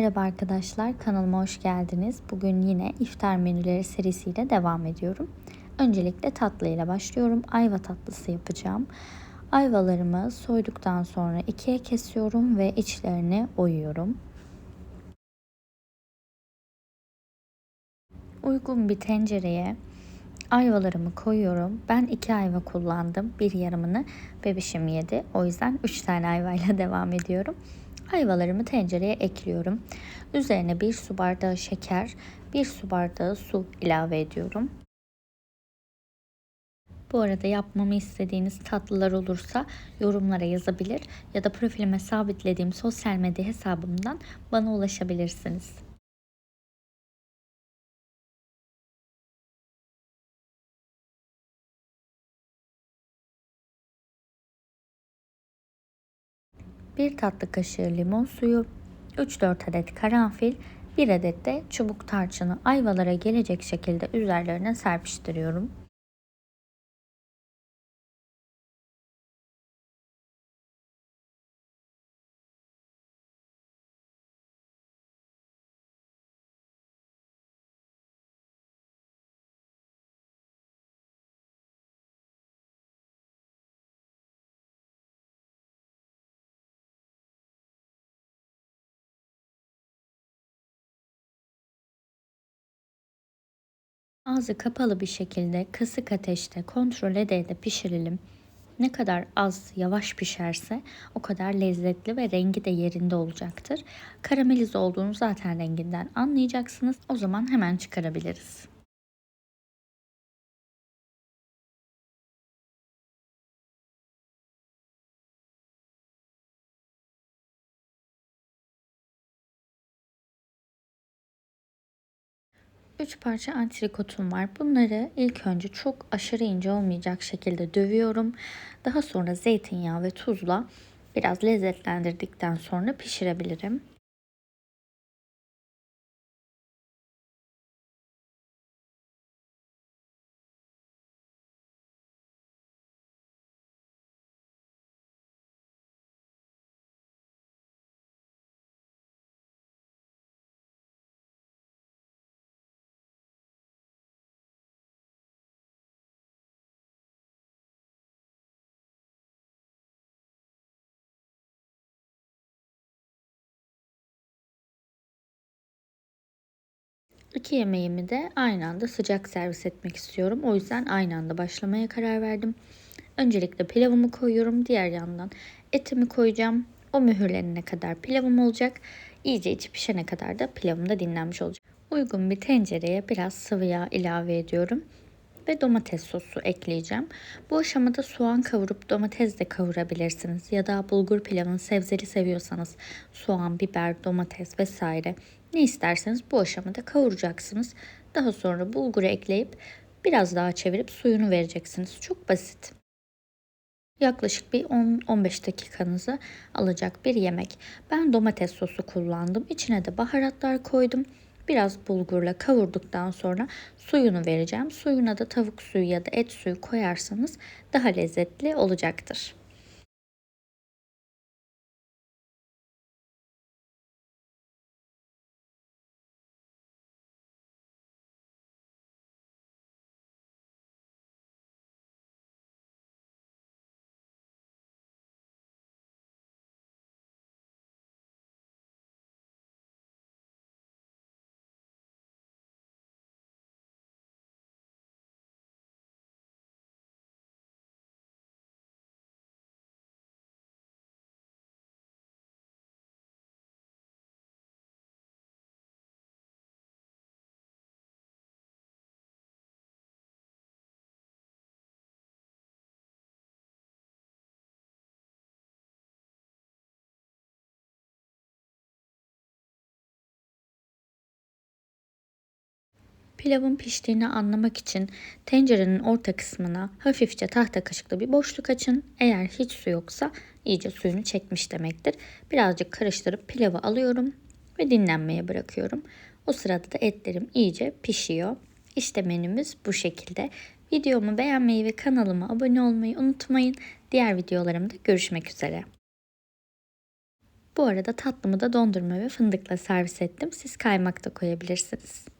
Merhaba arkadaşlar, kanalıma hoş geldiniz. Bugün yine iftar menüleri serisiyle devam ediyorum. Öncelikle tatlı ile başlıyorum. Ayva tatlısı yapacağım. Ayvalarımı soyduktan sonra ikiye kesiyorum ve içlerini oyuyorum. Uygun bir tencereye ayvalarımı koyuyorum. Ben iki ayva kullandım. Bir yarımını bebişim yedi. O yüzden üç tane ayvayla devam ediyorum. Ayvalarımı tencereye ekliyorum. Üzerine bir su bardağı şeker, bir su bardağı su ilave ediyorum. Bu arada yapmamı istediğiniz tatlılar olursa yorumlara yazabilir ya da profilime sabitlediğim sosyal medya hesabımdan bana ulaşabilirsiniz. Bir tatlı kaşığı limon suyu, 3-4 adet karanfil, 1 adet de çubuk tarçını ayvalara gelecek şekilde üzerlerine serpiştiriyorum. Ağzı kapalı bir şekilde kısık ateşte kontrol ede ede pişirelim. Ne kadar az yavaş pişerse o kadar lezzetli ve rengi de yerinde olacaktır. Karamelize olduğunu zaten renginden anlayacaksınız. O zaman hemen çıkarabiliriz. 3 parça antrikotum var. Bunları ilk önce çok aşırı ince olmayacak şekilde dövüyorum. Daha sonra zeytinyağı ve tuzla biraz lezzetlendirdikten sonra pişirebilirim. İki yemeğimi de aynı anda sıcak servis etmek istiyorum. O yüzden aynı anda başlamaya karar verdim. Öncelikle pilavımı koyuyorum. Diğer yandan etimi koyacağım. O mühürlenene kadar pilavım olacak. İyice içi pişene kadar da pilavım da dinlenmiş olacak. Uygun bir tencereye biraz sıvı yağ ilave ediyorum ve domates sosu ekleyeceğim. Bu aşamada soğan kavurup domates de kavurabilirsiniz. Ya da bulgur pilavını sebzeli seviyorsanız soğan, biber, domates vesaire ne isterseniz bu aşamada kavuracaksınız. Daha sonra bulguru ekleyip biraz daha çevirip suyunu vereceksiniz. Çok basit. Yaklaşık bir 10-15 dakikanızı alacak bir yemek. Ben domates sosu kullandım. İçine de baharatlar koydum. Biraz bulgurla kavurduktan sonra suyunu vereceğim. Suyuna da tavuk suyu ya da et suyu koyarsanız daha lezzetli olacaktır. Pilavın piştiğini anlamak için tencerenin orta kısmına hafifçe tahta kaşıkla bir boşluk açın. Eğer hiç su yoksa iyice suyunu çekmiş demektir. Birazcık karıştırıp pilavı alıyorum ve dinlenmeye bırakıyorum. O sırada da etlerim iyice pişiyor. İşte menümüz bu şekilde. Videomu beğenmeyi ve kanalıma abone olmayı unutmayın. Diğer videolarımda görüşmek üzere. Bu arada tatlımı da dondurma ve fındıkla servis ettim. Siz kaymak da koyabilirsiniz.